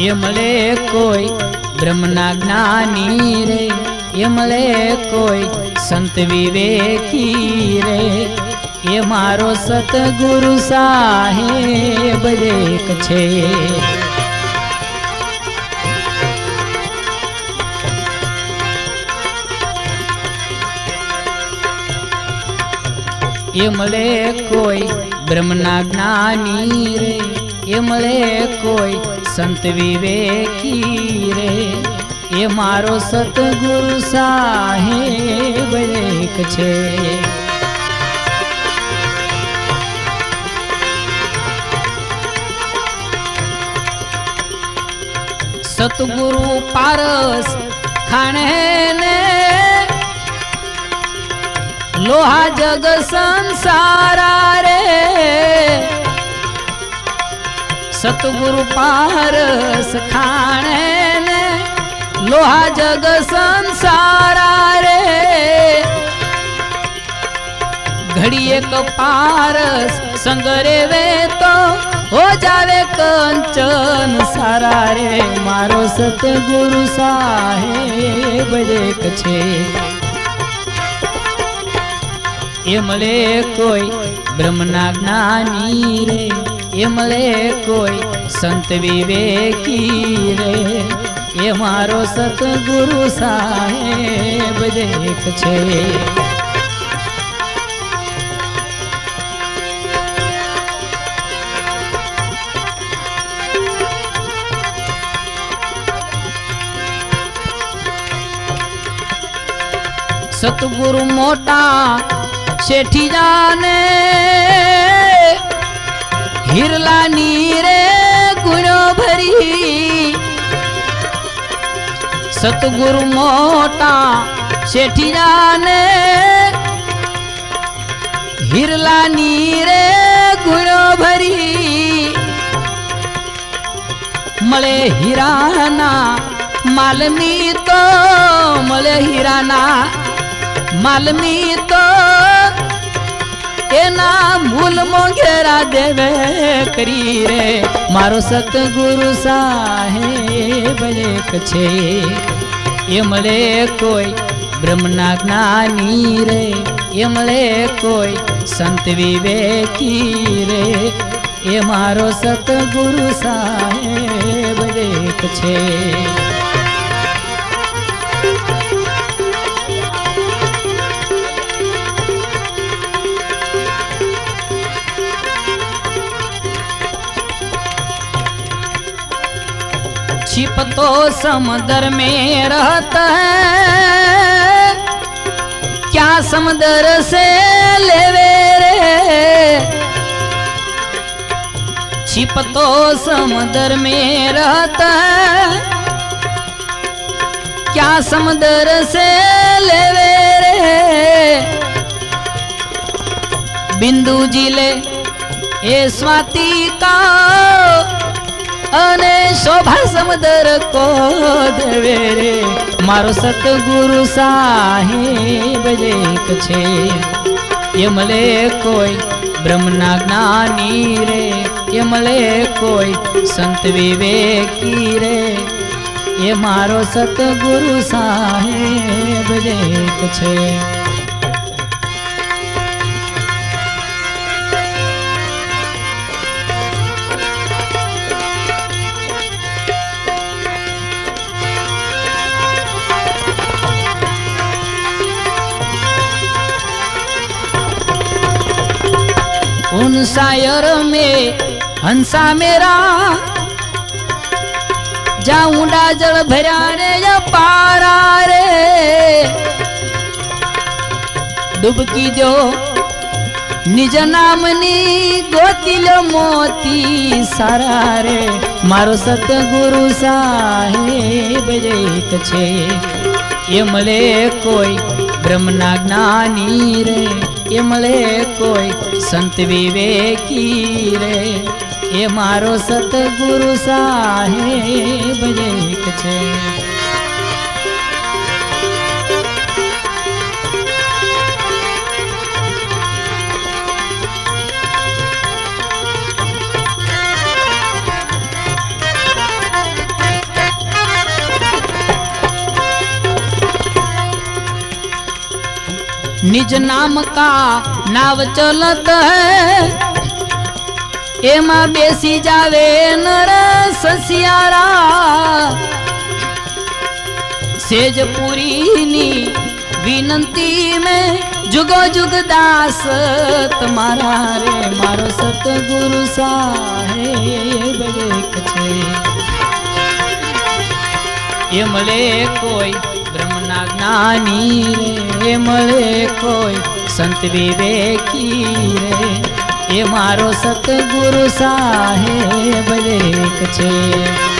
એ મળે કોઈ બ્રહ્મના જ્ઞાની રે એ મળે કોઈ સંત વિવેકી રે. એ મારો સતગુરુ સાહેબ એક છે. એ મળે કોઈ બ્રહ્મના જ્ઞાની રે એ કોઈ સંત વિવેકી રે? એ મારો સતગુરુ સાહેબ એક છે. સતગુરુ પારસ ખાણે લોહા જગ સંસારા સતગુરુ પારસ ખાણે લોહા જગ સંસારા રે. ઘડીએ પારસ સંગરે વે તો હો જાવે કંચન સારા રે. મારો સતગુરુ સાહેબ એક છે. એ મળે કોઈ બ્રહ્મના જ્ઞાની રે એમલે કોઈ સંત વિવેકી રે. એ મારો સતગુરુ સાહેબ દેખ છે. સતગુરુ મોટા शेठी जाने हिरला नीरे गुणभरी सतगुरु मोटा शेठी जाने हिरला नीरे गुणभरी मले हिराना मालमी तो मळे हिराना मालमी तो એના મૂલ મોંઘેરા દેવે કરી રે. મારો સતગુરુ સાહેબ એક છે. એ કોઈ બ્રહ્મના જ્ઞાની રે. એ કોઈ સંત વિવેકી રે. એ મારો સતગુરુ સાહેબ એક છે. छिप तो समंदर में रहता है। क्या समंदर से लेवे रे? छिप तो समंदर में रहता है। क्या समंदर से लेवे रे? बिंदु ज़िले, ए स्वाति का અને શોભા સમદર કો દેવે રે મારો સતગુરુ સાહેબ એક છે. એ મળે કોઈ બ્રહ્મના જ્ઞાની રે એ મળે કોઈ સંત વિવેકી રે. એ મારો સતગુરુ સાહેબ એક છે. સાયર મે હંસા મેરા જા ઊંડા જળ ભર્યા રે પારા રે ડૂબકી જો નિજ નામની ગોતિલ મોતી સારા રે મારો સતગુરુ સાહેબ એક છે એ મળે કોઈ બ્રહ્મના જ્ઞાની રે મળે કોઈ સંત વિવેકી રે. એ મારો સતગુરુ સાહેબ એક છે. निज नाम का नाव चलत है એમાં બેસી જાવે નર સસિયારા સેજપુરીની વિનંતી મેં જુગો જુગ દાસ તમારા રે મારો સતગુરુ સાહેબ એક છે એ મળે કોઈ બ્રહ્મના જ્ઞાની રે મળે કોઈ સંત વિવેકી રે એ મારો સતગુરુ સાહેબ એક છે